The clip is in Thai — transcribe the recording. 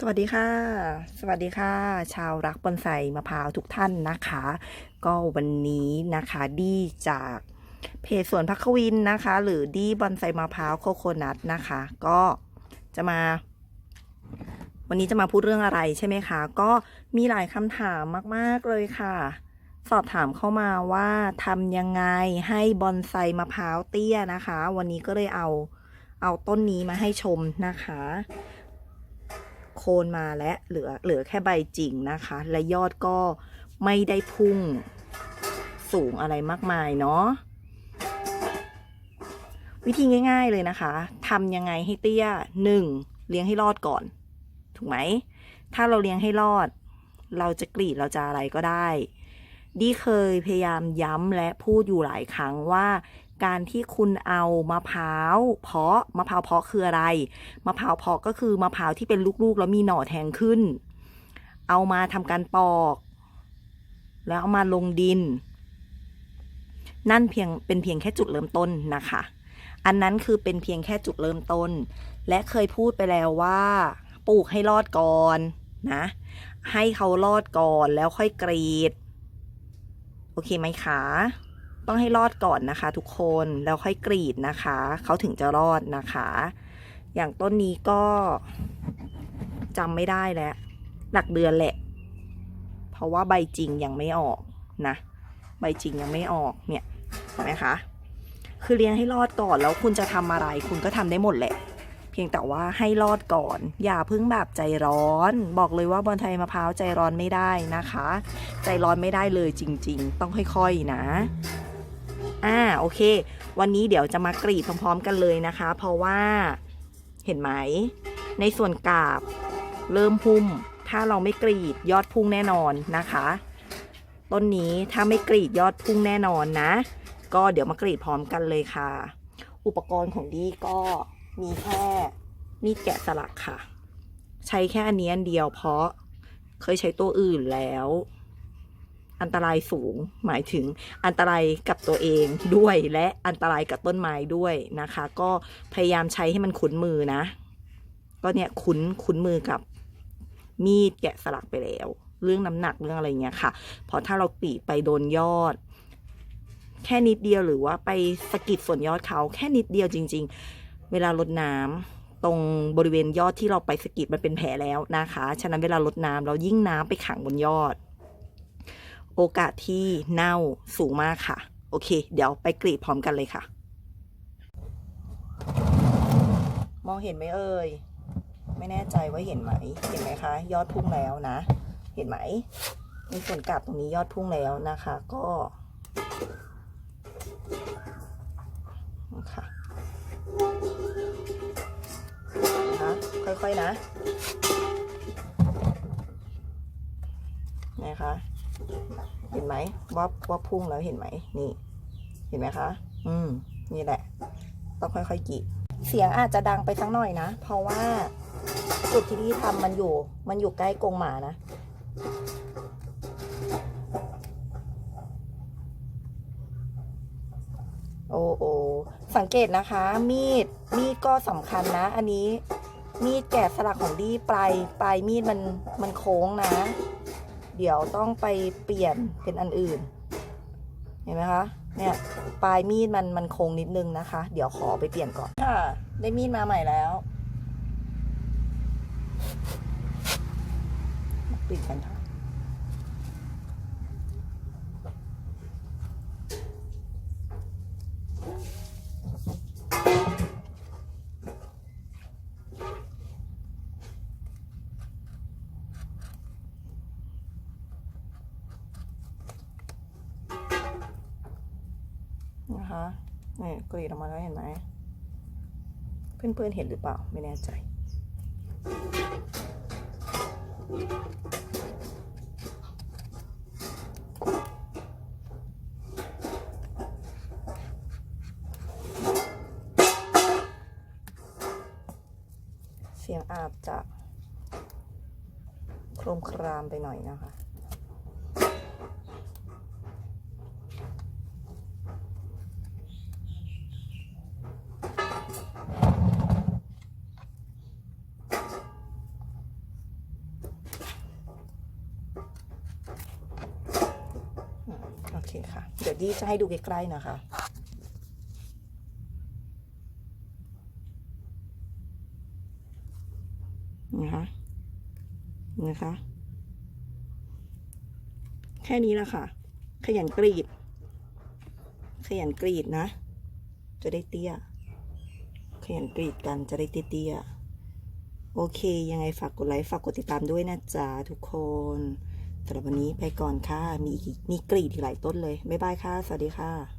สวัสดีค่ะ สวัสดีค่ะ ชาวรักบอนไซมะพร้าวทุกท่านนะคะ ก็วันนี้นะคะดีจากเพจสวนพักวินนะคะ หรือดีบอนไซมะพร้าวโคโคนัทนะคะ ก็จะมา วันนี้จะมาพูดเรื่องอะไรใช่ไหมคะ ก็มีหลายคำถามมากๆเลยค่ะ สอบถามเข้ามาว่าทำยังไงให้บอนไซมะพร้าวเตี้ยนะคะ วันนี้ก็เลยเอาเอาต้นนี้มาให้ชมนะคะ โคนมาและเหลือเหลือแค่ใบจริงนะคะ และยอดก็ไม่ได้พุ่งสูงอะไรมากมายเนาะวิธีง่าย ๆเลยนะคะทำยังไงให้เตี้ยหนึ่งเลี้ยงให้รอดก่อน ถูกไหม ถ้าเราเลี้ยงให้รอด เราจะกรีดเราจะอะไรก็ได้ ดีเคยพยายามย้ำและพูดอยู่หลายครั้งว่า การที่คุณเอามะพร้าวเพาะมะพร้าวเพาะคืออะไรมะพร้าวเพาะก็คือมะพร้าวที่เป็นลูกๆ แล้วมีหน่อแทงขึ้น เอามาทำการปอก แล้วเอามาลงดิน นั่นเพียงเป็นเพียงแค่จุดเริ่มต้นนะคะ อันนั้นคือเป็นเพียงแค่จุดเริ่มต้น และเคยพูดไปแล้วว่าปลูกให้รอดก่อนนะ ให้เขารอดก่อนแล้วค่อยกรีด โอเคไหมคะ ต้องให้รอดก่อนนะคะ ทุกคนแล้วค่อยกรีดนะคะ เขาถึงจะรอดนะคะ อย่างต้นนี้ก็จำไม่ได้แล้ว หลักเดือนแหละ เพราะว่าใบจริงยังไม่ออกนะ ใบจริงยังไม่ออกเนี่ยเห็นไหมคะคือเลี้ยงให้รอดก่อนแล้วคุณจะทำอะไร คุณก็ทำได้หมดแหละ เพียงแต่ว่าให้รอดก่อน อย่าพิ่งแบบใจร้อน บอกเลยว่าบอลไทยมะพร้าวใจร้อนไม่ได้นะคะ ใจร้อนไม่ได้เลยจริง ๆ ต้องค่อยๆนะ โอเค วันนี้เดี๋ยวจะมากรีดพร้อม ๆ กันเลยนะคะ เพราะว่าเห็นไหม ในส่วนกาบเริ่มพุ่ม ถ้าเราไม่กรีดยอดพุ่งแน่นอนนะคะ ต้นนี้ถ้าไม่กรีดยอดพุ่งแน่นอนนะ ก็เดี๋ยวมากรีดพร้อมกันเลยค่ะ อุปกรณ์ของดีก็มีแค่มีดแกะสลักค่ะ ใช้แค่อันนี้อันเดียวเพราะเคยใช้ตัวอื่นแล้ว อันตรายสูง หมายถึงอันตรายกับตัวเองด้วยและอันตรายกับต้นไม้ด้วยนะคะ ก็พยายามใช้ให้มันคุ้นมือนะ ก็เนี่ยคุ้นคุ้นมือกับมีดแกะสลักไปแล้ว เรื่องน้ำหนักเรื่องอะไรเงี้ยค่ะ เพราะถ้าเรากรีไปโดนยอด แค่นิดเดียวหรือว่าไปสกิดส่วนยอดเขาแค่นิดเดียวจริง ๆ เวลาลดน้ำตรงบริเวณยอดที่เราไปสกิดมันเป็นแผลแล้วนะคะ ฉะนั้นเวลาลดน้ำเรายิ่งน้ำไปขังบนยอด โอกาสที่เน่าสูงมากค่ะ โอเค เดี๋ยวไปกรีดพร้อมกันเลยค่ะ มองเห็นไหมเอ่ย ไม่แน่ใจว่าเห็นไหม เห็นไหมคะ ยอดพุ่งแล้วนะ เห็นไหม ในส่วนกาบตรงนี้ยอดพุ่งแล้วนะคะ ก็ค่ะนะคะค่อยๆนะนะคะ เห็นไหมว่าว่าพุ่งแล้วเห็นไหมนี่ เห็นไหมคะ อืม นี่แหละ ต้องค่อยๆกีเสียงอาจจะดังไปสักหน่อยนะ เพราะว่าจุดที่พี่ทำมันอยู่ มันอยู่ใกล้กรงหมานะ โอ้โอสังเกตนะคะ มีด มีดก็สำคัญนะ อันนี้ มีดแกะสลักของดีปลาย ปลายมีดมัน มันโค้งนะ เดี๋ยวต้องไปเปลี่ยนเป็นอันอื่น เห็นไหมคะ เนี่ยปลายมีดมันมันโค้งนิดนึงนะคะ เดี๋ยวขอไปเปลี่ยนก่อนค่ะได้มีดมาใหม่แล้วมาปิดกันค่ะ นะคะนี่กรีดออกมาแล้วเห็นไหมเพื่อนๆเห็นหรือเปล่าไม่แน่ใจเสียงอาจจะโครมครามไปหน่อยนะคะ คค่ะ เดี๋ยวดีจะให้ดูใกล้ๆนะคะ นะคะนะคะ แค่นี้แหละค่ะ ขยันกรีด ขยันกรีดนะ จะได้เตี้ย ขยันกรีดกันจะได้เตี้ยโอเค ยังไงฝากกดไลค์ ฝากกดติดตามด้วยนะจ๊ะทุกคน สำหรับวันนี้ไปก่อนค่ะ มีกมีกรีดอีกหลายต้นเลย บ๊ายบายค่ะ สวัสดีค่ะ